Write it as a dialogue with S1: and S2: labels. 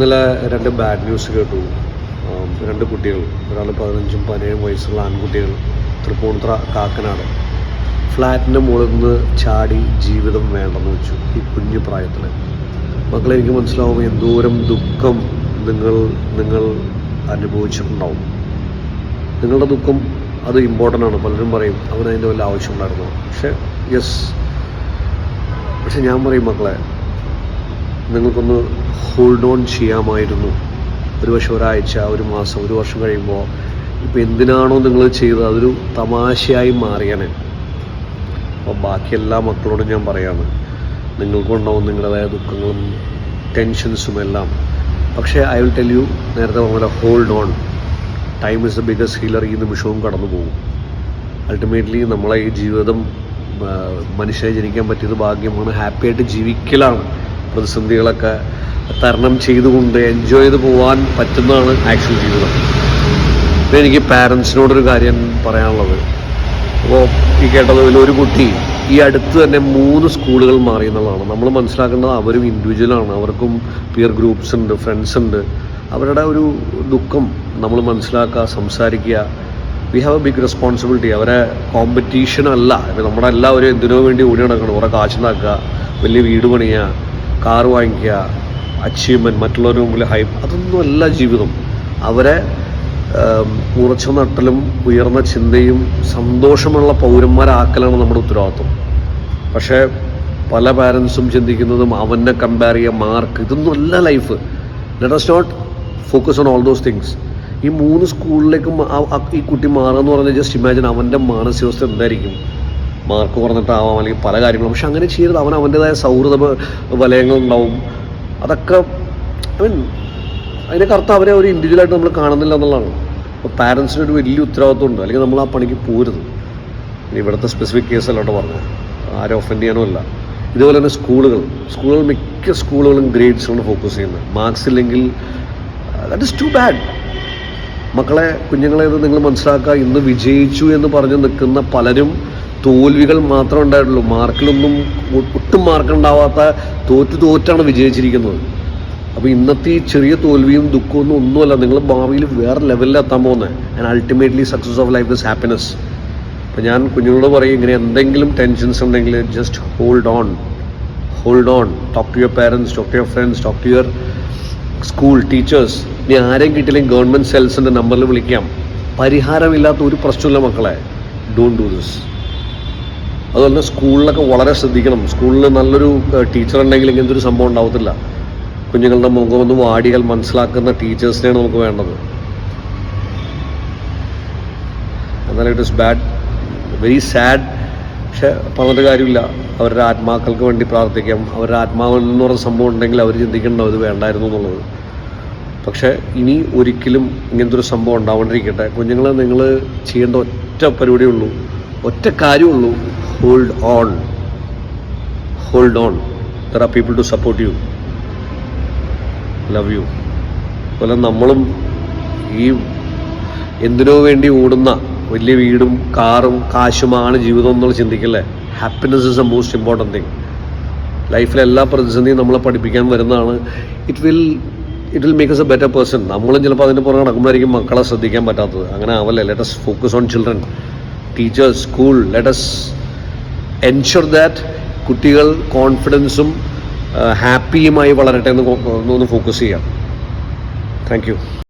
S1: ഇന്നലെ രണ്ട് bad news കേട്ടു. രണ്ട് കുട്ടികൾ. ഒരാൾ പതിനഞ്ചും പതിനേഴും വയസ്സുള്ള ആൺകുട്ടികൾ തൃപ്പൂണിത്തുറ കാക്കനാട്. ഫ്ലാറ്റിന്റെ മുകളിൽ നിന്ന് ചാടി ജീവിതം വേണ്ടെന്ന് വെച്ചു ഈ കുഞ്ഞു പ്രായത്തിൽ മക്കളെ എനിക്ക് മനസ്സിലാവും എന്തോരം ദുഃഖം നിങ്ങൾ നിങ്ങൾ അനുഭവിച്ചിട്ടുണ്ടാവും. നിങ്ങളുടെ ദുഃഖം അത് ഇമ്പോർട്ടന്റ് ആണ്. പലരും പറയും അവന് അതിന്റെ വല്ല ആവശ്യമുണ്ടായിരുന്നു പക്ഷേ യെസ് പക്ഷെ ഞാൻ പറയും മക്കളെ നിങ്ങൾക്കൊന്ന് ഹോൾഡ് ഓൺ ചെയ്യാമായിരുന്നു. ഒരു പക്ഷേ ഒരാഴ്ച ഒരു മാസം ഒരു വർഷം കഴിയുമ്പോൾ ഇപ്പോൾ എന്തിനാണോ നിങ്ങൾ ചെയ്തത്? അതൊരു തമാശയായി മാറിയാണ്. അപ്പോൾ ബാക്കി എല്ലാ മക്കളോടും ഞാൻ പറയാണ് നിങ്ങൾക്കുണ്ടാവും നിങ്ങളുടേതായ ദുഃഖങ്ങളും ടെൻഷൻസും എല്ലാം. പക്ഷേ ഐ വിൽ ടെൽ യു നേരത്തെ പറഞ്ഞ hold on time is the biggest healer ഈ നിമിഷവും കടന്നു പോകും. അൾട്ടിമേറ്റ്ലി നമ്മളെ ഈ ജീവിതം മനുഷ്യനെ ജനിക്കാൻ പറ്റിയത് ഭാഗ്യമാണ്. ഹാപ്പിയായിട്ട് ജീവിക്കലാണ്. പ്രതിസന്ധികളൊക്കെ തരണം ചെയ്തുകൊണ്ട് എൻജോയ് ചെയ്ത് പോകാൻ പറ്റുന്നതാണ് ആക്ച്വൽ ജീവിതം. പിന്നെ എനിക്ക് പാരൻസിനോടൊരു കാര്യം പറയാനുള്ളത്. അപ്പോൾ ഈ കേട്ടതിൽ ഒരു കുട്ടി ഈ അടുത്ത് തന്നെ മൂന്ന് സ്കൂളുകൾ മാറി എന്നുള്ളതാണ്. നമ്മൾ മനസ്സിലാക്കേണ്ടത് അവരും ഇൻഡിവിജ്വലാണ് അവർക്കും പിയർ ഗ്രൂപ്പ്സ് ഉണ്ട് ഫ്രണ്ട്സ് ഉണ്ട്. അവരുടെ ഒരു ദുഃഖം നമ്മൾ മനസ്സിലാക്കുക സംസാരിക്കുക. We have a big responsibility അവരെ കോമ്പറ്റീഷൻ അല്ല. ഇപ്പം നമ്മുടെ എല്ലാവരും എന്തിനോ വേണ്ടി ഓടി നടക്കണം? കുറേ കാശുണ്ടാക്കുക വലിയ വീട് പണിയുക കാർ വാങ്ങിക്കുക അച്ചീവ്മെന്റ് മറ്റുള്ളവരുടെ മുമ്പിൽ ഹൈപ്പ് അതൊന്നും അല്ല ജീവിതം. അവരെ ഉറച്ച നട്ടലും ഉയർന്ന ചിന്തയും സന്തോഷമുള്ള പൗരന്മാരാക്കലാണ് നമ്മുടെ ഉത്തരവാദിത്വം. പക്ഷേ പല പാരൻസും ചിന്തിക്കുന്നതും അവനെ കമ്പയർ ചെയ്യുക മാർക്ക് ഇതൊന്നും അല്ല life let us not focus on all those things ഈ മൂന്ന് സ്കൂളിലേക്ക് ഈ കുട്ടി മാറുക എന്ന് പറഞ്ഞാൽ ജസ്റ്റ് ഇമാജിൻ അവന്റെ മാനസികാവസ്ഥ എന്തായിരിക്കും? മാർക്ക് കുറഞ്ഞിട്ടാവാം അല്ലെങ്കിൽ പല കാര്യങ്ങളും. പക്ഷെ അങ്ങനെ ചെയ്യരുത്. അവൻ അവന്റെതായ സൗഹൃദ വലയങ്ങളുണ്ടാവും. അതൊക്കെ ഐ മീൻ അതിനൊക്കെ അർത്ഥം അവരെ ഒരു ഇൻഡിവിജ്വലായിട്ട് നമ്മൾ കാണുന്നില്ല എന്നുള്ളതാണ്. അപ്പോൾ പാരൻസിന് ഒരു വലിയ ഉത്തരവാദിത്വം ഉണ്ട് അല്ലെങ്കിൽ നമ്മൾ ആ പണിക്ക് പോരുത്. ഇവിടുത്തെ സ്പെസിഫിക് കേസല്ലോട്ട് പറഞ്ഞത്. ആരും ഒഫൻഡ് ചെയ്യാനും അല്ല. ഇതുപോലെ തന്നെ സ്കൂളുകൾ. സ്കൂളുകൾ മിക്ക സ്കൂളുകളും ഗ്രേഡ്സിലാണ് ഫോക്കസ് ചെയ്യുന്നത്. മാർക്സ് ഇല്ലെങ്കിൽ ദാറ്റ് ഇസ് ടു ബാഡ് മക്കളെ കുഞ്ഞുങ്ങളെ ഇത് നിങ്ങൾ മനസ്സിലാക്കുക. ഇന്ന് വിജയിച്ചു എന്ന് പറഞ്ഞ് നിൽക്കുന്ന പലരും തോൽവികൾ മാത്രമേ ഉണ്ടായിട്ടുള്ളൂ. മാർക്കിലൊന്നും ഒട്ടും മാർക്കുണ്ടാവാത്ത തോറ്റു തോറ്റ് തോറ്റാണ് വിജയിച്ചിരിക്കുന്നത്. അപ്പോൾ ഇന്നത്തെ ഈ ചെറിയ തോൽവിയും ദുഃഖമൊന്നും ഒന്നുമല്ല. നിങ്ങൾ ഭാവിയിൽ വേറെ ലെവലിൽ എത്താൻ പോകുന്നത് and ultimately success of life is happiness അപ്പോൾ ഞാൻ കുഞ്ഞുങ്ങളോട് പറയും ഇങ്ങനെ എന്തെങ്കിലും ടെൻഷൻസ് ഉണ്ടെങ്കിൽ just hold on hold on talk to your parents talk to your friends talk to your school teachers ഇനി ആരെയും കിട്ടില്ലെങ്കിൽ ഗവൺമെന്റ് സെൽസിന്റെ നമ്പറിൽ വിളിക്കാം. പരിഹാരമില്ലാത്ത ഒരു പ്രശ്നമില്ല മക്കളെ. ഡോണ്ട് ഡു ദിസ് അതുപോലെ സ്കൂളിലൊക്കെ വളരെ ശ്രദ്ധിക്കണം. സ്കൂളിൽ നല്ലൊരു ടീച്ചർ ഉണ്ടെങ്കിൽ ഇങ്ങനത്തെ ഒരു സംഭവം ഉണ്ടാവത്തില്ല. കുഞ്ഞുങ്ങളുടെ മുഖം ഒന്നും വാടികൾ മനസ്സിലാക്കുന്ന ടീച്ചേഴ്സിനെയാണ് നമുക്ക് വേണ്ടത്. എന്നാലും it is bad very sad. പക്ഷെ പറഞ്ഞിട്ട് കാര്യമില്ല. അവരുടെ ആത്മാക്കൾക്ക് വേണ്ടി പ്രാർത്ഥിക്കാം. അവരുടെ ആത്മാവ് എന്ന് പറഞ്ഞ സംഭവം ഉണ്ടെങ്കിൽ അവർ ചിന്തിക്കേണ്ട ഇത് വേണ്ടായിരുന്നു എന്നുള്ളത്. പക്ഷേ ഇനി ഒരിക്കലും ഇങ്ങനത്തെ ഒരു സംഭവം ഉണ്ടാവാണ്ടിരിക്കട്ടെ. കുഞ്ഞുങ്ങളെ നിങ്ങൾ ചെയ്യേണ്ട ഒറ്റ പരിപാടിയുള്ളൂ ഒറ്റ കാര്യമുള്ളൂ hold on. Hold on. There are people to support you. Love you. അതുപോലെ നമ്മളും ഈ എന്തിനോ വേണ്ടി ഓടുന്ന വലിയ വീടും കാറും കാശുമാണ് ജീവിതം എന്നുള്ള ചിന്തിക്കല്ലേ? Happiness is a most important thing ലൈഫിലെ എല്ലാ പ്രതിസന്ധിയും നമ്മളെ പഠിപ്പിക്കാൻ വരുന്നതാണ്. It will it will make us a better person നമ്മളും ചിലപ്പോൾ അതിന്റെ പുറകെ നടക്കുമ്പോഴായിരിക്കും മക്കളെ ശ്രദ്ധിക്കാൻ പറ്റാത്തത്. അങ്ങനെ ആവല്ലേ? Let's focus on children teachers school let's ensure that കുട്ടികൾ കോൺഫിഡൻസും ഹാപ്പിയുമായി വളരട്ടെ എന്ന് ഒന്ന് ഫോക്കസ് ചെയ്യാം. താങ്ക്